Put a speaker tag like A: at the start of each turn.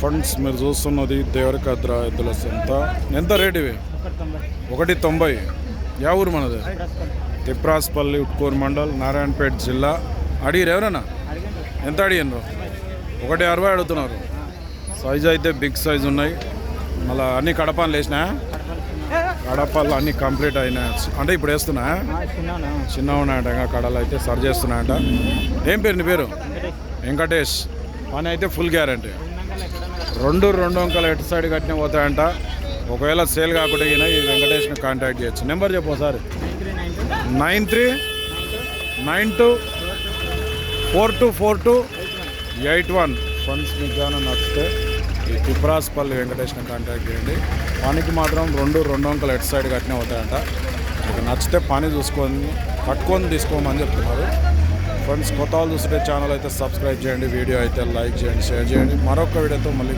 A: Funds మీరు చూస్తున్నది దేవరకద్ర ఎద్దుల సంత. ఎంత రేట్ ఇవి?
B: ఒకటి తొంభై.
A: యా ఊరు మనది? తిప్రాస్పల్లి ఉట్కూరు మండల్ నారాయణపేట జిల్లా. అడిగిరు ఎవరన్నా? ఎంత అడిగినారు ఒకటి అరవై అడుగుతున్నారు. సైజ్ అయితే బిగ్ సైజ్ ఉన్నాయి. మళ్ళీ అన్ని కడపాలు వేసినా? కడపాలు అన్ని కంప్లీట్ అయినాయి. అంటే ఇప్పుడు వేస్తున్నా? చిన్న ఉన్నాయట ఇంకా కడలు అయితే సరి చేస్తున్నాయట. ఏం పేరు నీ పేరు? వెంకటేష్. పని అయితే ఫుల్ గ్యారంటీ రెండు రెండు అంకలు ఎటు సైడ్ కట్టిన పోతాయంట. ఒకవేళ సేల్ కాకుండా ఈయన ఈ వెంకటేష్ని కాంటాక్ట్ చేయొచ్చు. నెంబర్ చెప్పు ఒకసారి.
B: Nine three
A: nine
B: two
A: four two four two eight one. Funds మీకు కానీ నచ్చితే ఈ తిప్రాస్పల్లి వెంకటేష్ని కాంటాక్ట్ చేయండి. పనికి మాత్రం రెండు రెండు అంకలు ఎటు సైడ్ కట్టిన అవుతాయంట మీకు నచ్చితే పని చూసుకొని పట్టుకొని తీసుకోమని చెప్తున్నారు. ఫ్రెండ్స్ కొత్త వాళ్ళు చూసుకునే ఛానల్ అయితే సబ్స్క్రైబ్ చేయండి వీడియో అయితే లైక్ చేయండి షేర్ చేయండి. మరొక వీడియోతో మళ్ళీ